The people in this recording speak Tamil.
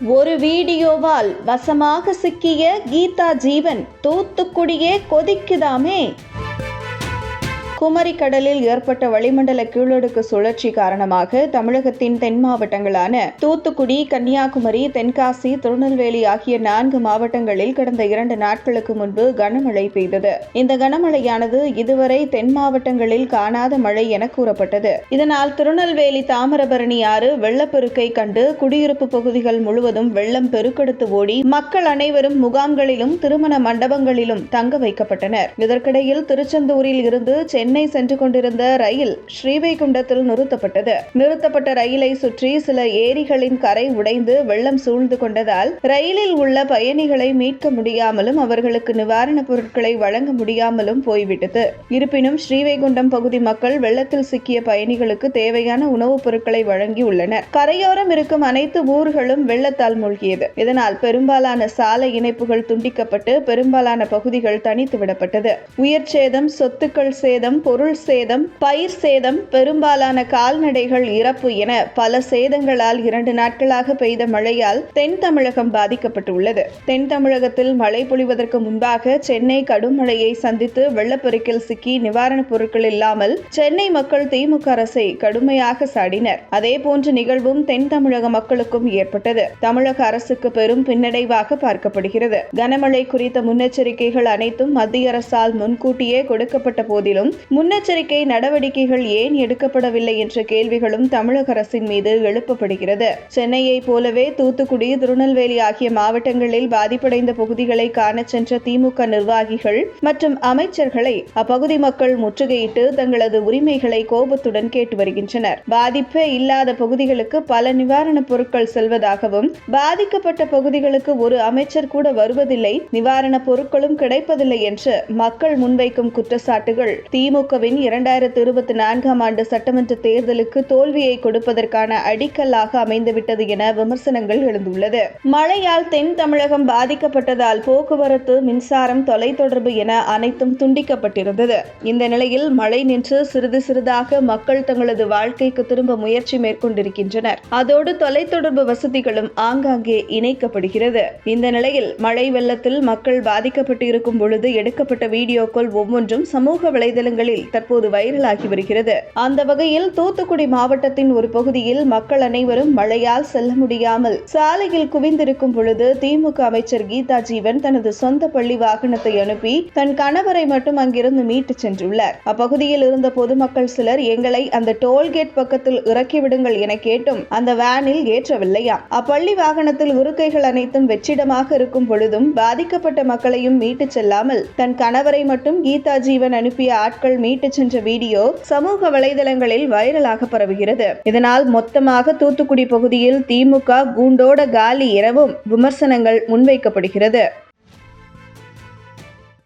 ஒரு வீடியோவால் வசமாக சிக்கிய கீதா ஜீவன் தூத்துக்குடியே கொதிக்குதாமே? குமரி கடலில் ஏற்பட்ட வளிமண்டல கீழடுக்கு சுழற்சி காரணமாக தமிழகத்தின் தென் மாவட்டங்களான தூத்துக்குடி கன்னியாகுமரி தென்காசி திருநெல்வேலி ஆகிய நான்கு மாவட்டங்களில் கடந்த இரண்டு நாட்களுக்கு முன்பு கனமழை பெய்தது. இந்த கனமழையானது இதுவரை தென் மாவட்டங்களில் காணாத மழை என கூறப்பட்டது. இதனால் திருநெல்வேலி தாமிரபரணி ஆறு வெள்ளப்பெருக்கை கண்டு குடியிருப்பு பகுதிகள் முழுவதும் வெள்ளம் பெருக்கெடுத்து ஓடி மக்கள் அனைவரும் முகாம்களிலும் திருமண மண்டபங்களிலும் தங்க வைக்கப்பட்டனர். இதற்கிடையில் திருச்செந்தூரில் இருந்து சென்னை சென்னை சென்று கொண்டிருந்த ரயில் ஸ்ரீவைகுண்டத்தில் நிறுத்தப்பட்டது. நிறுத்தப்பட்ட ரயிலை சுற்றி சில ஏரிகளின் கரை உடைந்து வெள்ளம் சூழ்ந்து கொண்டதால் ரயிலில் உள்ள பயணிகளை மீட்க முடியாமலும் அவர்களுக்கு நிவாரணப் பொருட்களை வழங்க முடியாமலும் போய்விட்டது. இருப்பினும் ஸ்ரீவைகுண்டம் பகுதி மக்கள் வெள்ளத்தில் சிக்கிய பயணிகளுக்கு தேவையான உணவுப் பொருட்களை வழங்கியுள்ளனர் கரையோரம் இருக்கும் அனைத்து ஊர்களும் வெள்ளத்தால் மூழ்கியது. இதனால் பெரும்பாலான சாலை இணைப்புகள் துண்டிக்கப்பட்டு பெரும்பாலான பகுதிகள் தனித்து விடப்பட்டது. உயிர் சேதம் சொத்துக்கள் சேதம் பொருள் சேதம் பயிர் சேதம் பெரும்பாலான கால்நடைகள் இறப்பு என பல சேதங்களால் இரண்டு நாட்களாக பெய்த மழையால் தென் தமிழகம் பாதிக்கப்பட்டுள்ளது. தென் தமிழகத்தில் மழை பொழிவதற்கு முன்பாக சென்னை கடும் மழையை சந்தித்து வெள்ளப்பெருக்கில் சிக்கி நிவாரணப் பொருட்கள் இல்லாமல் சென்னை மக்கள் திமுக அரசை கடுமையாக சாடினர். அதேபோன்ற நிகழ்வும் தென் தமிழக மக்களுக்கும் ஏற்பட்டது. தமிழக அரசுக்கு பெரும் பின்னடைவாக பார்க்கப்படுகிறது. கனமழை குறித்த முன்னெச்சரிக்கைகள் அனைத்தும் மத்திய அரசால் முன்கூட்டியே கொடுக்கப்பட்ட போதிலும் முன்னெச்சரிக்கை நடவடிக்கைகள் ஏன் எடுக்கப்படவில்லை என்ற கேள்விகளும் தமிழக அரசின் மீது எழுப்பப்படுகிறது. சென்னையைப் போலவே தூத்துக்குடி திருநெல்வேலி ஆகிய மாவட்டங்களில் பாதிப்படைந்த பகுதிகளை காண சென்ற திமுக நிர்வாகிகள் மற்றும் அமைச்சர்களை அப்பகுதி மக்கள் முற்றுகையிட்டு தங்களது உரிமைகளை கோபத்துடன் கேட்டு வருகின்றனர். பாதிப்பே இல்லாத பகுதிகளுக்கு பல நிவாரணப் பொருட்கள் செல்வதாகவும் பாதிக்கப்பட்ட பகுதிகளுக்கு ஒரு அமைச்சர் கூட வருவதில்லை நிவாரணப் பொருட்களும் கிடைப்பதில்லை என்று மக்கள் முன்வைக்கும் குற்றச்சாட்டுகள் திமுக திமுகவின் இரண்டாயிரத்து இருபத்தி நான்காம் ஆண்டு சட்டமன்ற தேர்தலுக்கு தோல்வியை கொடுப்பதற்கான அடிக்கல்லாக அமைந்துவிட்டது என விமர்சனங்கள் எழுந்துள்ளது. மழையால் தென் தமிழகம் பாதிக்கப்பட்டதால் போக்குவரத்து மின்சாரம் தொலைத்தொடர்பு என அனைத்தும் துண்டிக்கப்பட்டிருந்தது. இந்த நிலையில் மழை நின்று சிறிது சிறிதாக மக்கள் தங்களது வாழ்க்கைக்கு திரும்ப முயற்சி மேற்கொண்டிருக்கின்றனர். அதோடு தொலைத்தொடர்பு வசதிகளும் ஆங்காங்கே இணைக்கப்படுகிறது. இந்த நிலையில் மழை வெள்ளத்தில் மக்கள் பாதிக்கப்பட்டு இருக்கும் பொழுது எடுக்கப்பட்ட வீடியோக்கள் ஒவ்வொன்றும் சமூக வலைதளங்களில் தற்போது வைரலாகி வருகிறது. அந்த வகையில் தூத்துக்குடி மாவட்டத்தின் ஒரு பகுதியில் மக்கள் அனைவரும் மழையால் செல்ல முடியாமல் சாலையில் குவிந்திருக்கும் பொழுது திமுக அமைச்சர் கீதா ஜீவன் தனது சொந்த பள்ளி வாகனத்தை அனுப்பி தன் கணவரை மட்டும் அங்கிருந்து மீட்டு சென்றுள்ளார். அப்பகுதியில் இருந்த பொதுமக்கள் சிலர் எங்களை அந்த டோல்கேட் பக்கத்தில் இறக்கிவிடுங்கள் என கேட்டும் அந்த வேனில் ஏற்றவில்லையாம் அப்பள்ளி வாகனத்தில் உருக்கைகள் அனைத்தும் வெற்றிடமாக இருக்கும் பொழுதும் பாதிக்கப்பட்ட மக்களையும் மீட்டுச் செல்லாமல் தன் கணவரை மட்டும் கீதா ஜீவன் அனுப்பிய ஆட்கள் மீட்டு சென்ற வீடியோ சமூக வலைதளங்களில் வைரலாக பரவுகிறது. இதனால் மொத்தமாக தூத்துக்குடி பகுதியில் திமுக கூண்டோட காலி எனவும் விமர்சனங்கள் முன்வைக்கப்படுகிறது.